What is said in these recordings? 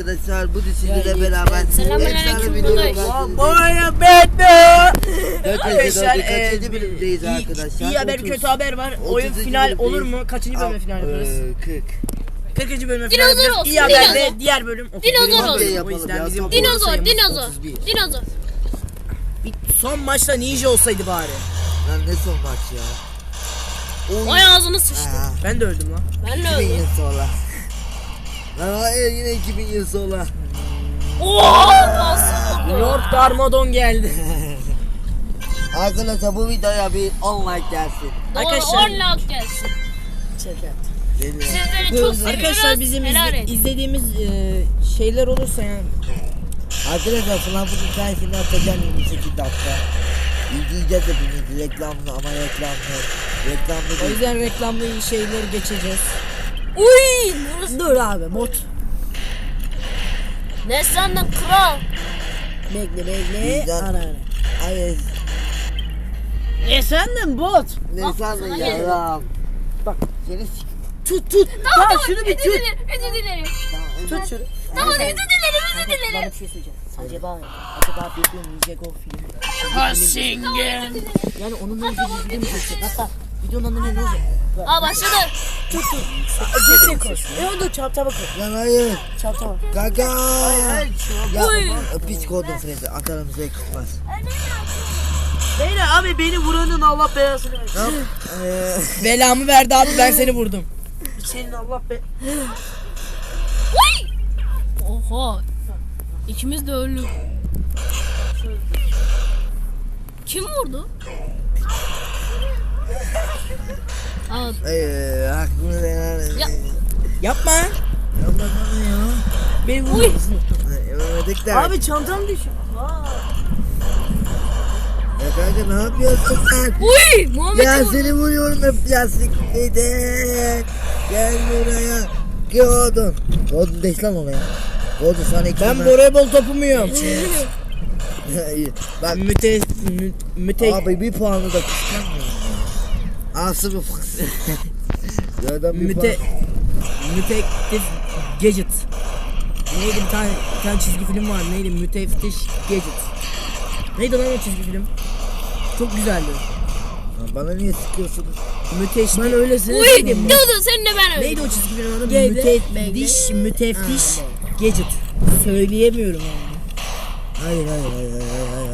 arkadaşlar bu dizisiyle beraber Selamünaleyküm efsane. Boya Beto. Dört Arkadaşlar e, kaçıncı bölümdeyiz iyi, arkadaşlar? iyi haber Otuz. kötü haber var. Oyun 30. final bölümdeyiz. olur mu? Kaçıncı bölüme final yaparız? Ee, 40. 40. bölüme final Dinozor olsun, İyi haber dinozor. de diğer bölüm. otuz Dinozor birinci olsun. Yapalım O yüzden ya, bizim tamam. doğru Dinozor, sayımız dinozor. 31. Dinozor. Bir son maçta ninja olsaydı bari. Lan ne son maç ya? Vay ağzını sıçtı. Ha, Ben de öldüm lan. Ben de 2000 öldüm. yıl sonra. Lan hayır yine 2000 yıl sonra. Ooo nasıl Lord Garmadon geldi. Arkadaşlar bu videoya bir 10 like gelsin. Doğru Arkadaşlar- 10 like gelsin. Deli. Sizleri çok seviyoruz. Arkadaşlar bizim Helal izle- et. izlediğimiz e, şeyler olursa yani Arkadaşlar Frankfurt hikayesini atacağım 28 dakika. İzleyeceğiz hepimiz reklamlı ama reklamlı. Reklamlı o değil. yüzden reklamlı şeyleri geçeceğiz. Uy! Burası Dur abi bot. ne sandın kral? Bekle bekle. Bizden- Ara ara. Hayır E senden bot. ne Bak, sandın sana ya geldi. Ram? Bak. Seni s- Tut tut. Tamam, şunu bir Özür tut. dilerim, özür dilerim. Tut şunu. Tamam özür dilerim, özür Bana dilerim. bir şey söyleyeceğim. Acaba acaba bir gün Ninjago filmi. Hasingen. Yani onunla ilgili bir mu çekecek? Hatta videonun adı ne ne olacak? Aa başladı. Tut tut. Cebine koy. E onu da çarpta bakın. Lan hayır. Çarpta bak. Kaka. Ya Uy. pis koydum Frezi. Atarım zevk tutmaz. Beyler abi beni vuranın Allah belasını versin. Tamam. Eee. Belamı verdi abi ben seni vurdum. Senin Allah be. Uy! Oha. İkimiz de öldük. Kim vurdu? Aa, Eee. Hakkını veren. Ya. Yapma. Yapmasana ya. Beni Uy. Yememedik de. Abi çantam düşüyor. Ya kanka ne yapıyorsun sen? uy! Muhammed Ya vurdu. seni vuruyorum da plastik neden? Gel buraya. Gördün. Gördün deş lan ona ya. Gördün sana iki Ben voleybol topu muyum? Bak Müte mü, müte abi bir puanı da kıskanmıyorum ya. Asıl bu fıks. Gördün bir müte gadget. Neydi bir tane bir tane çizgi film var. Neydi? Müteftiş gadget. Neydi lan o çizgi film? Çok güzeldi. Lan Bana niye sıkıyorsunuz? Müteş. Ben öylesine Uy! söyleyeyim. Dur dur sen de ben Neydi öldüm. o çizgi filmin adı? Neydi? Müteftiş, müteftiş gadget. Söyleyemiyorum yani. Hayır hayır hayır hayır hayır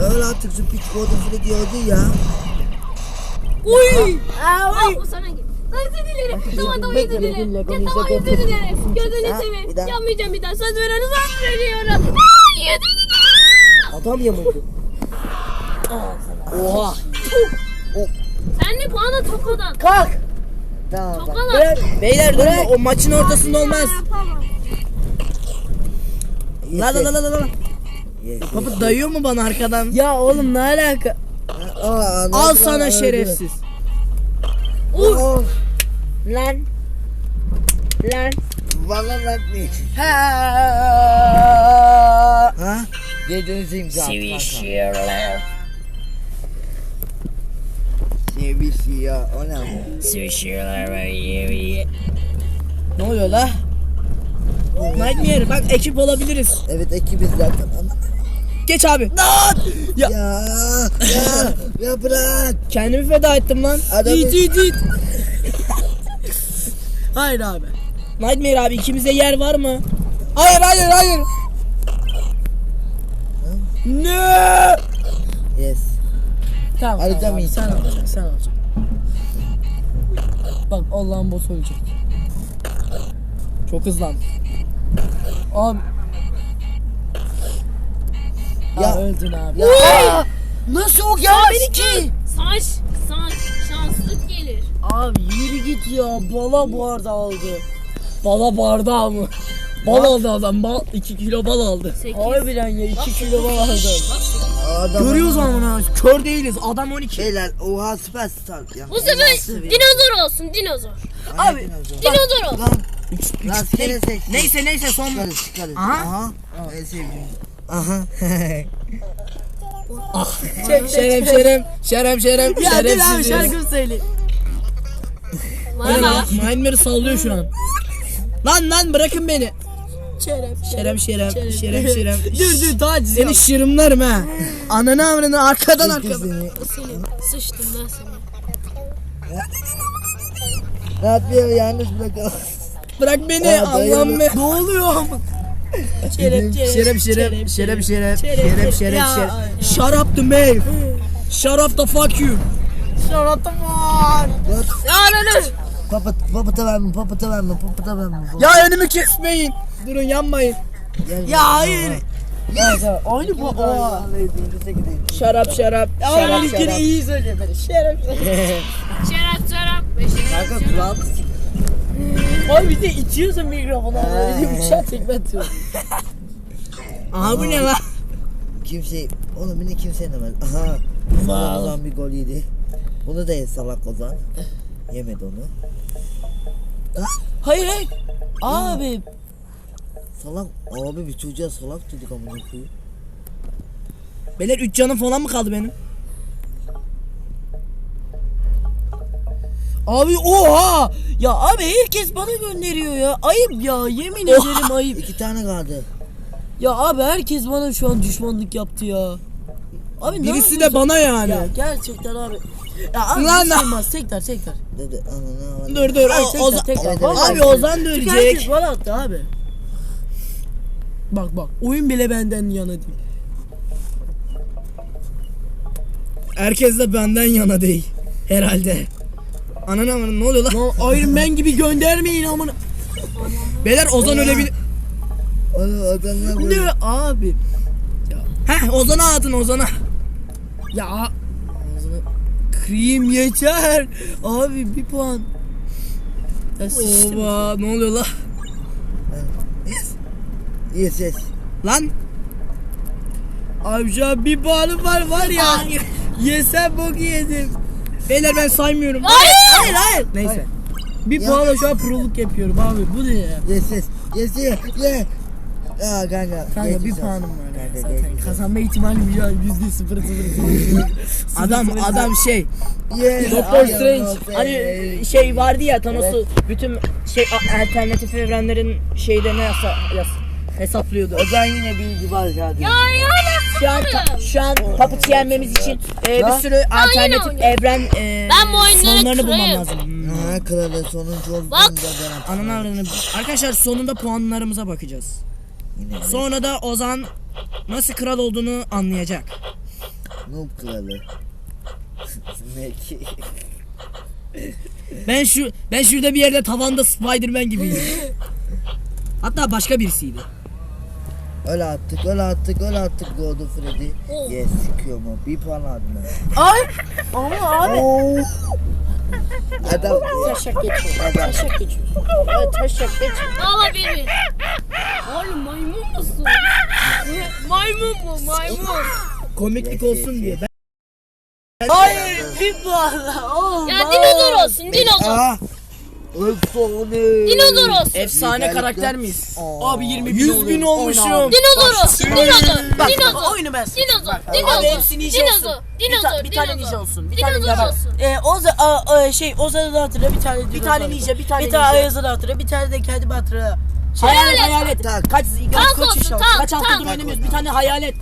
öyle artık şu piç fili diyordu ya. Uy! Aa, Aa, bu sana git. Özür dilerim. Tamam tamam özür dilerim. Ya tamam özür dilerim. Gözünü seveyim. Yapmayacağım bir daha. Söz veriyorum. Söz veriyorum. Aa, özür dilerim. Adam yamuldu. Oha. Sen de puanı topladan. Kalk. Topladan. Beyler durun o maçın ortasında olmaz. La la la la la. Baba dayıyor mu bana arkadan? Ya oğlum ne alaka? Aa, Al sana şerefsiz. Oh, Lan. Lan. Bana lan ne? Ha. Ha? Dönüşeyim zaten. Sevişiyorlar. Sevişi ya. O ne bu? Sevişiyorlar Ne oluyor la? Nightmare bak ekip olabiliriz. Evet ekibiz zaten. Geç abi. Ya. Ya. Ya. Ya bırak. Kendimi feda ettim lan. Adamı- İt it it. Hayır abi. Nightmare abi ikimize yer var mı? Hayır hayır hayır. Ne? Yes. Tamam. Alacağım tamam, iyi. Sen alacaksın sen alacaksın. Bak Allah'ın boss ölecek. Çok hızlandı. Abi. Ya. Aa, öldün abi. Ya. Nasıl o gelmedi ki? Saç, saç, şanslık gelir. Abi yürü git ya. Bala bardağı aldı. Bala bardağı mı? Bal aldı adam. Bal 2 kilo bal aldı. Sekiz. Harbiden ya 2 kilo bal aldı. Adam. Görüyoruz ama kör değiliz. Adam 12. Beyler oha süperstar. Ya, Bu sefer dinozor olsun, dinozor. Abi. Dinozor olsun. Lan. Rastgele seç. Neyse neyse son. Çıkarız çıkarız. Aha. Aha. En sevdiğim. Aha. Şerem şerem şerem şerem Ya şerem dur abi şarkımı söyle. Bana. Nightmare sallıyor şu an. Lan lan bırakın beni. Şeref. Şeref şeref şeref şeref. Dur dur taciz Seni yap. şırımlarım ha. Ananı avranı arkadan arkadan. Seni. Seni sıçtım lan seni. Ne yapıyor yalnız bırak. Bırak beni Ya, dayı- Allah'ım be. Ne oluyor şeref şeref şeref şeref şeref Ya, şeref. Shut up the man. Shut up the fuck you. Şaratım var. Ya ne? Papat, papata verme, papata verme, papata verme. Ya önümü kesmeyin. Durun yanmayın. Ya hayır. Gel. Aynı bu. Şarap şarap. Şarap şarap. iyi beni. Şeref. Şeref şeref. Ve şeref Kanka şeref. Abi bir de içiyorsun mikrofonu. Öyle bir şey tekme atıyor. Aha bu ne lan? Kimse, oğlum beni kimse yenemez. Aha. Salak Ozan bir gol yedi. Bunu da ye salak Ozan. Yemedi onu. Hayır hayır. Abi. Salak, abi bir çocuğa salak dedik amına koyayım. Beyler 3 canım falan mı kaldı benim? Abi oha. Ya abi herkes bana gönderiyor ya. Ayıp ya. Yemin ederim ayıp. İki tane kaldı. Ya abi herkes bana şu an düşmanlık yaptı ya. Abi Birisi de bana yani. Ya gerçekten abi. Ya abi Lan- Lan, sayılmaz. Tekrar tekrar. Dedi anana avradı. Dur dur. Ay, O, tekrar, tekrar. Vallahi abi Ozan da Çünkü herkes ölecek. bana attı abi. Bak bak oyun bile benden yana değil. Herkes de benden yana değil. Herhalde. Ananı avranı ne oluyor lan? Lan Iron Man gibi göndermeyin amına. Beyler Ozan ölebilir. Böyle. Ne abi? Heh Ozan'a atın Ozan'a. Ya ağzını kırayım yeter. Abi bir puan. Oba ne oluyor lan? Yes yes. Lan Abi şu an bir puanım var var ya. Yesem boku yedim. Beyler ben saymıyorum. Hayır hayır. Neyse. Bir Ya. puanla şu an proluk yapıyorum abi. Bu ne ya? Yes yes. Yes ye. Ye. Aa kanka. Kanka bir puanım var. ya. Kanka, Zaten kazanma ihtimalim an yüzde sıfır sıfır sıfır. Adam adam şey. olsun. Ye. Doctor Strange. Hani şey vardı ya Thanos'u bütün şey alternatif evrenlerin şeylerine yasa, yas, hesaplıyordu. Ozan yine bilgi var kardeşim. Ya ya Şu an ta- şu an Puppet'i yenmemiz için e, bir sürü alternatif oynuyorum. evren e, Ben bu oyunları sonlarını bulmam kırayım. lazım. Hmm. Ha kralı sonuncu oldu. Bak. Ananı avradını- Arkadaşlar sonunda puanlarımıza bakacağız. Yine. Sonra da Ozan nasıl kral olduğunu anlayacak. Noob kralı. ne ki? Ben şu ben şurada bir yerde tavanda Spider-Man gibiyim. Hatta başka birisiydi. Öyle attık, öyle attık, öyle attık Golden Freddy. Oh. Yes, sıkıyor mu? Bir puan aldım ben. Ay ama abi. Oo. Adam Taşak geçiyor. Taşak geçiyor. Evet taşak geçiyor. Valla beni. Oğlum maymun musun? maymun mu maymun? Komiklik Yes, olsun yes, diye. Ben... Hayır bir puanla. Oğlum. Ya dinozor olsun dinozor. Aa. Efsane. Dinozor olsun. Efsane Liderlikte- karakter miyiz? Aa. Abi 20 bin 100 bin olmuşum. Dinozor olsun dinozor. Bak Dinozor. oyunu ben Dinozor. Abi Dinozor. hepsi ninja Dinozor. olsun. Bir, ta- Dinozor. bir tane ninja Dinozor. olsun. Bir tane Dinozor ninja olsun. Ee, Oza, a, a, şey Ozan'ı da hatırla bir tane Bir tane ninja, bir tane bir tane ninja. Ayaz'ı da hatırla bir tane de kendimi hatırla. Şey, Hayalet hayalet. Kaç kaç Tank kaç, olsun, kaç, tank, kaç haftadır tank. oynamıyoruz. Bir tane hayalet.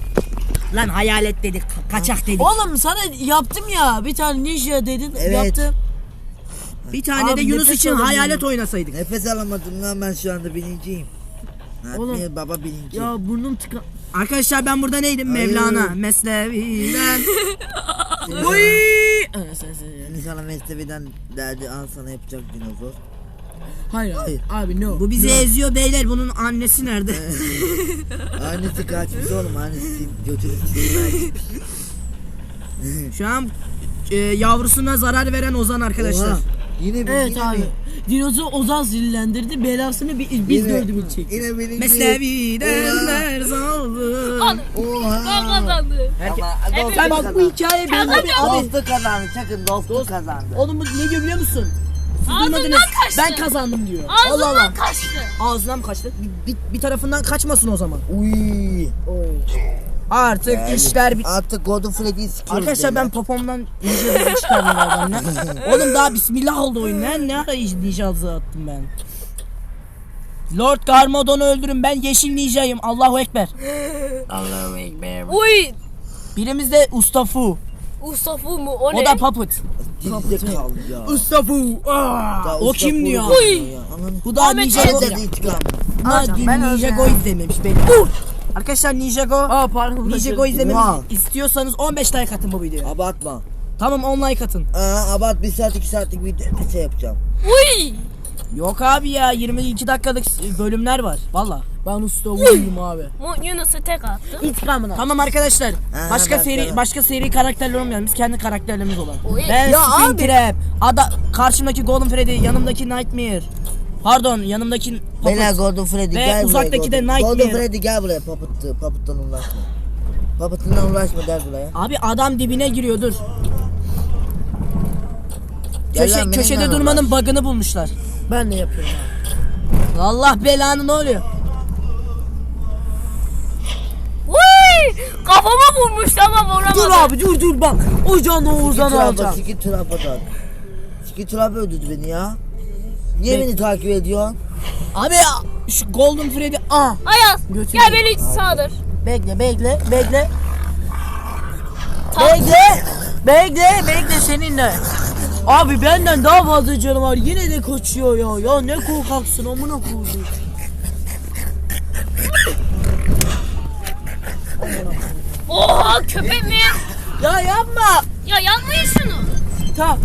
Lan hayalet dedik, ka- kaçak dedik. Oğlum sana yaptım ya bir tane ninja dedin Evet. yaptım. Bir tane Abi de Yunus nefes için alamıyorum. hayalet oynasaydık. Nefes alamadım lan ben şu anda birinciyim. Oğlum. Oğlum. baba birinci. Ya burnum tıka. Arkadaşlar ben burada neydim? Hayır. Mevlana, Mesnevi'den. Oy! Seni sana Mestevi'den derdi al sana yapacak dinozor. Hayır Hayır. abi no. Bu bizi no. eziyor beyler. Bunun annesi nerede? Annesi kaçmış oğlum annesi götürüp. Şu an e, yavrusuna zarar veren Ozan arkadaşlar. Oha, Yine bir Evet yine abi. bir- Dinozor Ozan zillendirdi belasını bi- biz yine- gördük çekti. Yine birinci. Mesnevi'den Oha. ders aldı. Al. Oha. Ben kazandım. Ama Evet. dostu Sen bak bu kazandı. hikaye benim Kazandı. abi. Dostu kazandı. Çakın dostu kazandı. Oğlum bu ne diyor biliyor musun? Ağzından kaçtı. Ben kazandım diyor. Allah Allah. Ağzından kaçtı. Ağzından mı kaçtı? Bir, bir, bir tarafından kaçmasın o zaman. Uy. Artık Yani işler bit. Artık Golden Freddy'yi sikiyoruz. Arkadaşlar ben popomdan ninja çıkardım oradan. Oğlum daha bismillah oldu oyun lan. Ne ara ninja attım ben. Lord Garmadon'u öldürün ben yeşil ninjayım Allahu Ekber. Allahu Ekber. Uy. Birimiz de Ustafu. Ustafu mu? O ne? O da puppet. Dilde kaldı ya. Ustafu. Ya O kim diyor? Uy. Bu da Ahmet? Ha, Hocam, ben Ninjago öldüm. izlememiş beni. Arkadaşlar Ninjago. Aa pardon. Ninjago izlememizi Wow. istiyorsanız 15 like atın bu videoya. Abartma. Tamam 10 like atın. Aa, abart bir saat iki saatlik bir şey yapacağım. Uy. Yok abi ya 22 dakikalık bölümler var. Valla. Ben usta vurayım abi. Mu Yunus'u tek attım. İntikamına. Tamam arkadaşlar. Ha, Başka ben- seri ben- başka seri karakterler olmayan biz kendi karakterlerimiz olan. Oy. Ben Ya Spin abi. Trap, ada karşımdaki Golden Freddy, yanımdaki Nightmare. Pardon, yanımdaki Puppet. Beyler Golden Freddy Ve gel buraya. uzaktaki de Golden. Nightmare. Golden Freddy gel buraya. Puppet'ı. Puppet'tan uğraşma. Puppet'ından uğraşma gel buraya. Abi adam dibine giriyor dur. Gel Köşe, lan, köşede benimle durmanın bug'ını bulmuşlar. Ben de yapıyorum abi. Allah belanı ne oluyor? Uy. Kafama vurmuş ama vuramadım. Dur abi dur dur bak. O canı Oğuzhan Skit alacağım. Trap'a, Skit Trap'a tak. Skit Trap öldürdü beni ya. Niye beni takip ediyorsun? Abi ya, şu Golden Freddy ah Ayaz. Götür Gel beni. sağdır. bekle bekle bekle Bekle. Bekle bekle seninle. Abi benden daha fazla canı var. Yine de kaçıyor ya. Ya ne korkaksın amına koyayım. Oha köpek mi? Ya yapma. Ya yanmayın şunu. Tamam.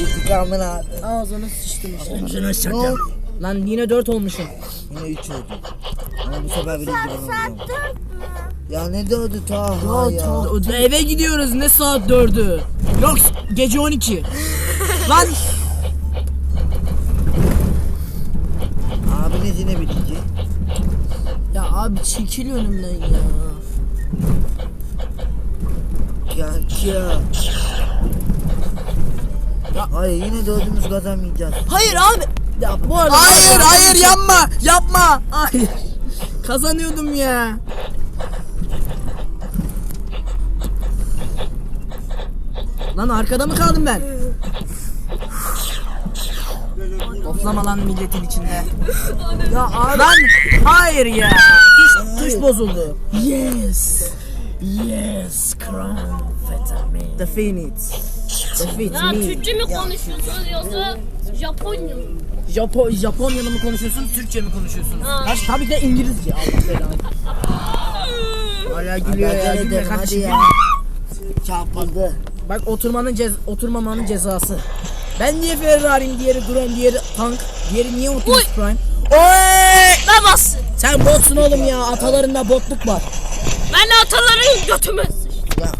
İntikamını al. Ağzını sıçtım işte. Ne oldu? Lan yine 4 olmuşum. Yine 3 oldu. Ama bu sefer birinci ben olacağım. Ya ne dördü Taha ya. O- Eve gidiyoruz ne saat 4'ü? Yok gece 12. Lan Abiniz yine birinci. Ya abi çekil önümden ya. Ya ya. Hayır yine dördümüz kazanmayacağız. Hayır abi. Ya bu arada hayır hayır yapma yapma. Hayır. Kazanıyordum ya. Lan arkada mı kaldım ben? Oflama lan milletin içinde. Ya abi. Lan hayır ya. Tuş, tuş bozuldu. Yes. Yes. Crown Vitamin. Ya me. Türkçe mi konuşuyorsunuz yoksa Japonya mı? Japo Japonyalı mı konuşuyorsunuz, Türkçe mi konuşuyorsunuz? Ha. Kaç, tabii ki de İngilizce. Allah belanı. Hala gülüyor ya. Hadi Gülme edelim hadi ya. Çarpıldı. Bak oturmanın cez oturmamanın cezası. Ben niye Ferrari'yim, diğeri Duran, diğeri tank, diğeri niye Optimus Oy. Prime? Oy! Ben bastım. Sen botsun oğlum ya. Atalarında botluk var. Ben de ataların götüme sıçtım. Ya.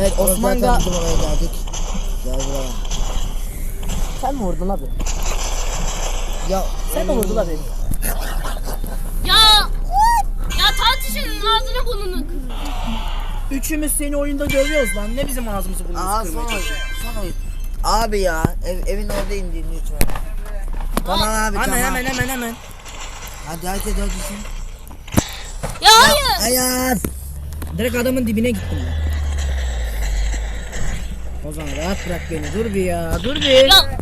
Evet Osman Osman zaten da... bizim oraya geldik. Gel buraya. Sen mi vurdun abi? Ya Sen mi vurdun abi? Ya. Ya tartışın ağzına burnunu kırın. Üçümüz seni oyunda dövüyoruz lan. Ne bizim ağzımızı Aa burnumuzu son kırmaya oyun. Son oyun. Abi ya ev, evin orada indin lütfen. Tamam abi Hemen tamam. hemen hemen hemen. Hadi herkes öldürsün. Ya hayır. Ayaz. Direkt adamın dibine gittim ben. O zaman rahat bırak beni. Dur bir ya. Dur bir. Ya.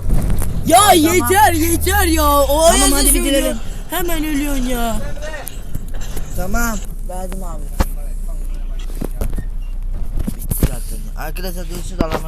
Ya yeter yeter ya. O Tamam, hadi gidelim. Hemen ölüyorsun ya. Tamam. Verdim abi. Bitti zaten. Arkadaşlar görüşürüz. Emanet